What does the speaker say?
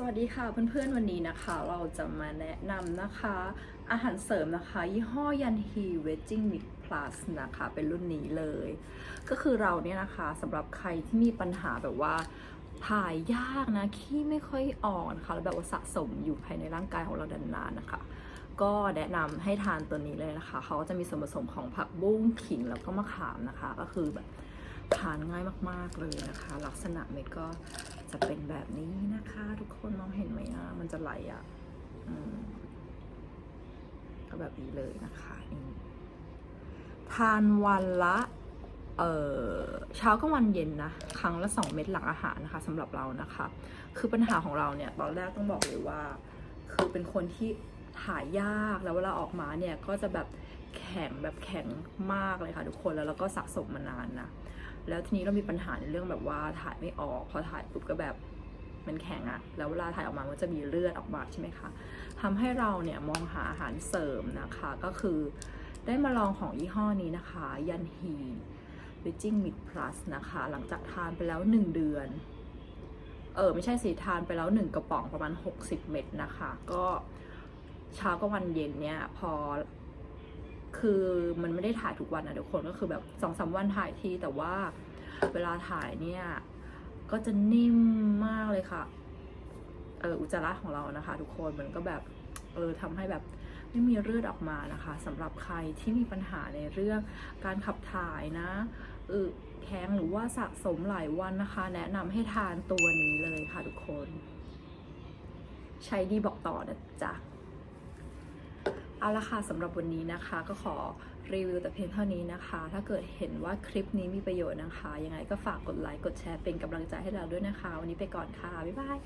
สวัสดีค่ะเพื่อนๆวันนี้นะคะ เราจะมาแนะนำนะคะ อาหารเสริมนะคะ ยี่ห้อยันฮีเวจจิ้งมิกพลัสนะคะ เป็นรุ่นนี้เลย ก็คือเราเนี่ยนะคะสำหรับใครที่มีปัญหาแบบว่าถ่ายยากนะขี้ไม่ค่อยอ่อนะคะแล้วแบบว่าสะสมอยู่ภายในร่างกายของเรานานๆนะคะ ก็แนะนำให้ทานตัวนี้เลยนะคะ เขาจะมีส่วนผสมของผักบุ้งขิงแล้วก็มะขามนะคะ ก็คือแบบทานง่ายมากๆเลยนะคะ ลักษณะเม็ดก็ จะเป็นแบบนี้นะคะ ทุกคนมองเห็นไหมอะ มันจะไหลอะก็แบบนี้เลยนะคะนี่ทานวันละเออเช้ากับวันเย็นนะครั้งละสองเม็ดหลังอาหารนะคะสำหรับเรานะคะ คือปัญหาของเราเนี่ย ตอนแรกต้องบอกเลยว่า คือเป็นคนที่ ถ่ายยากแล้วเวลาออกมาเนี่ยก็จะแบบแข็งแบบแข็งมากเลยค่ะทุกคนแล้วเราก็สะสมมานานนะแล้วทีนี้เรามีปัญหาในเรื่องแบบว่าถ่ายไม่ออกพอถ่ายปุ๊บก็แบบมันแข็งอะแล้วเวลาถ่ายออกมามันจะมีเลือดออกมาใช่ไหมคะทำให้เราเนี่ยมองหาอาหารเสริมนะคะ ก็คือได้มาลองของยี่ห้อนี้นะคะ ยันฮีวิจิ้งมิดพลัสนะคะ หลังจากทานไปแล้ว 1 เดือน เออไม่ใช่สีทานไปแล้ว 1 กระป๋องประมาณ 60 เม็ดนะคะ ก็ เช้ากับวันเย็นเนี่ยพอ คือมันไม่ได้ถ่ายทุกวันนะทุกคนก็คือแบบสองสามวันถ่ายทีแต่ว่าเวลาถ่ายเนี่ย ก็จะนิ่มมากเลยค่ะ เอออุจจาระของเรานะคะ ทุกคนมันก็แบบเออทำให้แบบไม่มีเลือดออกมานะคะสำหรับใครที่มีปัญหาในเรื่องการขับถ่ายนะอึแท้งหรือว่าสะสมหลายวันนะคะ แนะนำให้ทานตัวนี้เลยค่ะทุกคน ใช้ดีบอกต่อนะจ๊ะ เอาละค่ะสำหรับวันนี้นะคะ ก็ขอรีวิวแต่เพียงเท่านี้นะคะ ถ้าเกิดเห็นว่าคลิปนี้มีประโยชน์นะคะ ยังไงก็ฝากกดไลค์กดแชร์เป็นกำลังใจให้เราด้วยนะคะ วันนี้ไปก่อนค่ะ บ๊ายบาย